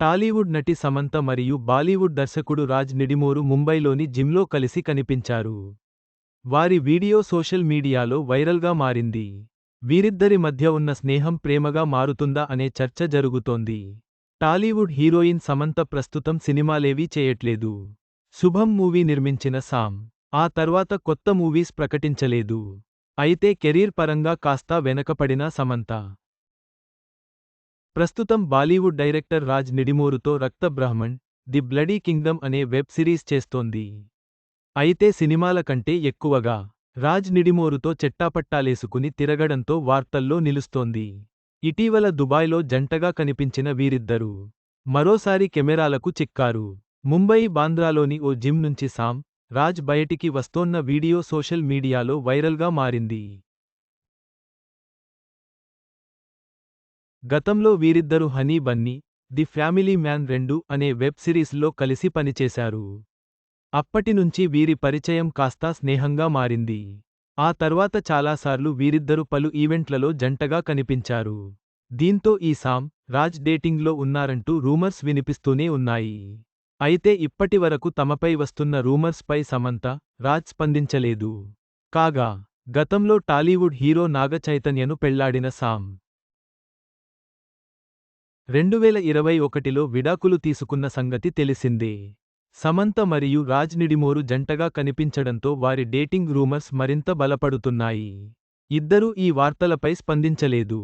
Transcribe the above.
టాలీవుడ్ నటి సమంత మరియు బాలీవుడ్ దర్శకుడు రాజ్ నిడిమోరు ముంబైలోని జిమ్లో కలిసి కనిపించారు. వారి వీడియో సోషల్ మీడియాలో వైరల్గా మారింది. వీరిద్దరి మధ్య ఉన్న స్నేహం ప్రేమగా మారుతుందా అనే చర్చ జరుగుతోంది. టాలీవుడ్ హీరోయిన్ సమంత ప్రస్తుతం సినిమాలేవీ చేయట్లేదు. శుభం మూవీ నిర్మించిన సామ్ ఆ తర్వాత కొత్త మూవీస్ ప్రకటించలేదు. అయితే కెరీర్ పరంగా కాస్తా వెనకపడిన సమంత ప్రస్తుతం Bollywood director Raj నిడిమోరుతో Rakt Brahmand the bloody kingdom అనే వెబ్ సిరీస్ చేస్తోంది. అయితే సినిమాల కంటే ఎక్కువగా రాజ్ నిడిమోరుతో చెట్టాపట్టాలేసుకుని తిరగడంతో వార్తల్లో నిలుస్తోంది. ఇటీవల దుబాయ్లో జంటగా కనిపించిన వీరిద్దరూ మరోసారి కెమెరాలకు చిక్కారు. ముంబయి బాంద్రాలోని ఓ జిమ్ నుంచి సామ్ రాజ్ బయటికి వస్తోన్న వీడియో సోషల్ మీడియాలో వైరల్గా మారింది. గతంలో వీరిద్దరు honey bunny the family man రెండు అనే వెబ్ సిరీస్లో కలిసి పనిచేశారు. అప్పటినుంచి వీరి పరిచయం కాస్తా స్నేహంగా మారింది. ఆ తర్వాత చాలాసార్లు వీరిద్దరు పలు ఈవెంట్లలో జంటగా కనిపించారు. దీంతో ఈ సామ్ రాజ్ డేటింగ్లో ఉన్నారంటూ రూమర్స్ వినిపిస్తూనే ఉన్నాయి. అయితే ఇప్పటివరకు తమపై వస్తున్న రూమర్స్పై సమంత రాజ్ స్పందించలేదు. కాగా గతంలో టాలీవుడ్ హీరో నాగచైతన్యను పెళ్ళాడిన సామ్ రెండువేల ఇరవై ఒకటిలో విడాకులు తీసుకున్న సంగతి తెలిసిందే. సమంత మరియు రాజ్ నిడిమోరు జంటగా కనిపించడంతో వారి డేటింగ్ రూమర్స్ మరింత బలపడుతున్నాయి. ఇద్దరూ ఈ వార్తలపై స్పందించలేదు.